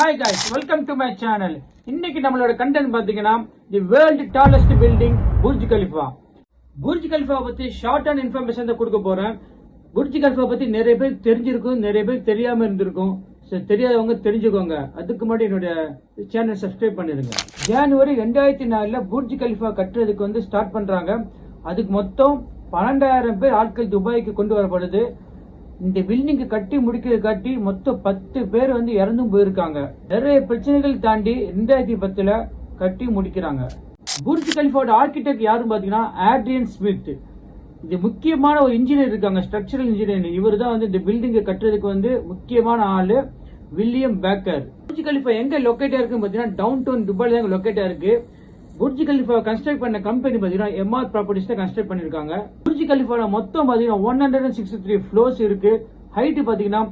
Hi guys welcome to my channel இன்னைக்கு நம்மளோட content பாத்தீங்கன்னா the world tallest building Burj Khalifa Burj Khalifa பத்தி short and information தான் கொடுக்க போறேன். புர்ஜ் கலிஃபா பத்தி நிறைய பேர் தெரிஞ்சிருக்கும் நிறைய பேர் தெரியாம இருந்திருக்கும். So, தெரியாதவங்க தெரிஞ்சுக்கோங்க. அதுக்கு முன்னாடி என்னுடைய சேனல் சப்ஸ்கிரைப் பண்ணிருங்க ஜனவரி ரெண்டாயிரத்தி நாலுல புர்ஜ் கலிஃபா கட்டுறதுக்கு வந்து ஸ்டார்ட் பண்றாங்க. அதுக்கு மொத்தம் பன்னெண்டாயிரம் பேர் ஆட்கள் துபாய்க்கு கொண்டு வரப்படுது. இந்த பில்டிங் கட்டி முடிக்கிறது காட்டி மொத்தம் பத்து பேர் வந்து இறந்தும் போயிருக்காங்க. நிறைய பிரச்சனைகள் தாண்டி ரெண்டாயிரத்தி பத்துல கட்டி முடிக்கிறாங்க. புர்ஜ் கலிஃபோட ஆர்கிடெக்ட் யாருன்னு பாத்தீங்கன்னா ஆட்ரியன் ஸ்மித் இது முக்கியமான ஒரு இன்ஜினியர் இருக்காங்க ஸ்ட்ரக்சரல் இன்ஜினியர் இவர் தான் வந்து இந்த பில்டிங்கை கட்டுறதுக்கு வந்து முக்கியமான ஆளு வில்லியம் பேக்கர். புர்ஜ் கலிஃபா எங்க லொக்கேட்டா இருக்குன்னு பாத்தீங்கன்னா டவுன் டவுன் துபாயில தான் லொக்கேட்டா இருக்கு. புர்ஜி கலிஃபா கன்ஸ்ட்ரக்ட் பண்ண கம்பெனி பாத்தீங்கன்னா எம்ஆர் ப்ராப்பர்ட்டிஸ் தான் கன்ஸ்ட்ரக்ட் பண்ணிருக்காங்க புர்ஜி கலிஃபால மொத்தம் பாத்தீங்கன்னா one hundred and sixty three floors இருக்கு. ஹைட் பாத்தீங்கன்னா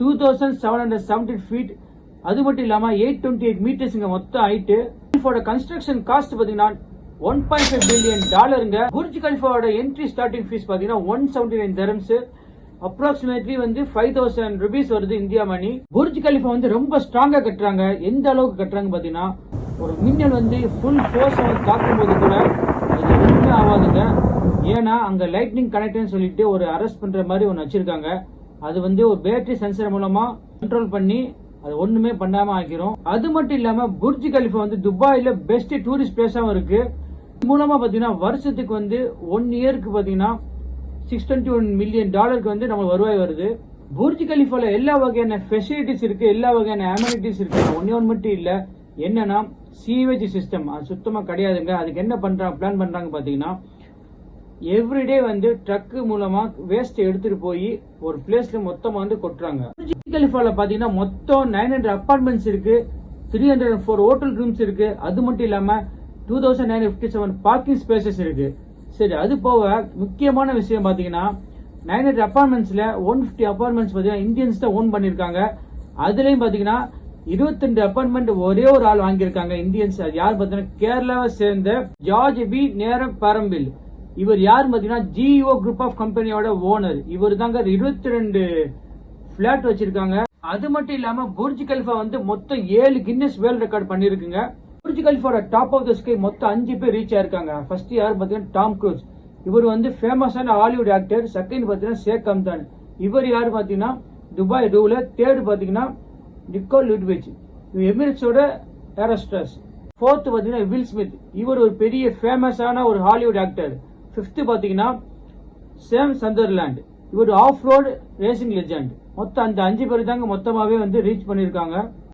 two thousand seven hundred seventy feet அது மட்டும் இல்லாம எயிட் டுவெண்ட்டி எயிட் மீட்டர்ஸ் மொத்தம் ஹைட் கலிஃபோட கன்ஸ்ட்ரக்ஷன் காஸ்ட் பாத்தீங்கன்னா ஒன் பாயிண்ட் ஃபைவ் பில்லியன் டாலருங்க புர்ஜ் கலிஃபாவோட என்ட்ரி ஸ்டார்டிங் ஃபீஸ் பாத்தீங்கன்னா one seventy nine dirhams approximately வந்து ஃபைவ் தௌசண்ட் ருபீஸ் வருது இந்தியா மணி புர்ஜ் கலிஃபா வந்து ரொம்ப ஸ்ட்ராங்கா கட்டுறாங்க. எந்த அளவுக்கு கட்டுறாங்க பாத்தீங்கன்னா ஒரு மின்னல் வந்து ஃபுல் ஃபோர்ஸ் வந்து தாக்கும்போது கூட அது ஒன்றுமே ஆகாதுங்க. ஏன்னா அங்கே லைட்னிங் கனெக்ட்னு சொல்லிட்டு ஒரு அரெஸ்ட் பண்ணுற மாதிரி ஒன்று வச்சிருக்காங்க. அது வந்து ஒரு பேட்டரி சென்சர் மூலமா கண்ட்ரோல் பண்ணி அது ஒண்ணுமே பண்ணாம ஆக்கிரும். அது மட்டும் இல்லாம புர்ஜ் கலிஃபா வந்து துபாயில பெஸ்ட் டூரிஸ்ட் பிளேஸாவும் இருக்கு. இது மூலமா பாத்தீங்கன்னா வருஷத்துக்கு வந்து ஒன் இயருக்கு பாத்தீங்கன்னா சிக்ஸ் டுவெண்ட்டி ஒன் மில்லியன் டாலருக்கு வந்து நம்ம வருவாய் வருது. புர்ஜ் கலிஃபால எல்லா வகையான ஃபெசிலிட்டிஸ் இருக்கு எல்லா வகையான அமெனிட்டிஸ் இருக்கு. ஒன்னே ஒன்று மட்டும் இல்லை. என்னன்னா சீவேஜ் சிஸ்டம் அது சுத்தமாக கிடையாதுங்க. அதுக்கு என்ன பண்றாங்க பிளான் பண்ணுறாங்க பார்த்தீங்கன்னா எவ்ரிடே வந்து ட்ரக் மூலமா வேஸ்ட் எடுத்துட்டு போய் ஒரு பிளேஸ்ல மொத்தமா வந்து கொட்டுறாங்க. புர்ஜ் கலிஃபால பாத்தீங்கன்னா மொத்தம் நைன் ஹண்ட்ரட் அப்பார்ட்மெண்ட்ஸ் இருக்கு. Three hundred four hotel rooms இருக்கு. அது மட்டும் இல்லாம two thousand nine fifty seven parking spaces இருக்கு. சரி அது போக முக்கியமான விஷயம் பாத்தீங்கன்னா நைன் ஹண்ட்ரட் அபார்ட்மெண்ட்ஸ்ல ஒன் ஃபிஃப்டி அப்பார்ட்மெண்ட்ஸ் பாத்தீங்கன்னா இந்தியன்ஸ் தான் ஓன் பண்ணிருக்காங்க. அதுலயும் பாத்தீங்கன்னா இருபத்தி ரெண்டு அப்பார்ட்மெண்ட் ஒரே ஒரு ஆள் வாங்கியிருக்காங்க இந்தியன்ஸ் யார் பார்த்தீங்கன்னா கேரளாவை சேர்ந்த ஜார்ஜ் பி நேரம் பரம்பில் இவர் யார் பார்த்தீங்கன்னா ஜிஓ குரூப் ஆஃப் கம்பெனியோட ஓனர் இவர் தாங்க இருபத்தி ரெண்டு பிளாட் வச்சிருக்காங்க. அது மட்டும் இல்லாம புர்ஜ் கல்ஃபா வந்து மொத்தம் ஏழு கின்னஸ் வேர்ல்ட் ரெக்கார்ட் பண்ணிருக்குங்க புர்ஜ் கலிஃபாவோட டாப் ஆஃப் த ஸ்கை மொத்தம் அஞ்சு பேர் ரீச் ஆயிருக்காங்க. ஃபர்ஸ்ட் யார் பார்த்தீங்கன்னா டாம் க்ரூஸ் இவர் வந்து ஃபேமஸான ஹாலிவுட் ஆக்டர் செகண்ட் பார்த்தீங்கன்னா ஷேக் கம்தான் இவர் யார் பார்த்தீங்கன்னா துபாய் ரூல தேர்ட் பார்த்தீங்கன்னா நிக்கோல் லிட்விச். இவர் எமிரேட்ஸோட ஏரோஸ்டர்ஸ் ஃபோர்த் பார்த்தீங்கன்னா வில் ஸ்மித் இவர் ஒரு பெரிய ஃபேமஸான ஒரு ஹாலிவுட் ஆக்டர் ஃபிஃப்த்து பார்த்தீங்கன்னா சேம் சந்தர்லேண்ட் இவர் ஆஃப் ரோடு ரேசிங் லெஜண்ட் மொத்தம் அந்த அஞ்சு பேர் தாங்க மொத்தமாகவே வந்து ரீச் பண்ணியிருக்காங்க.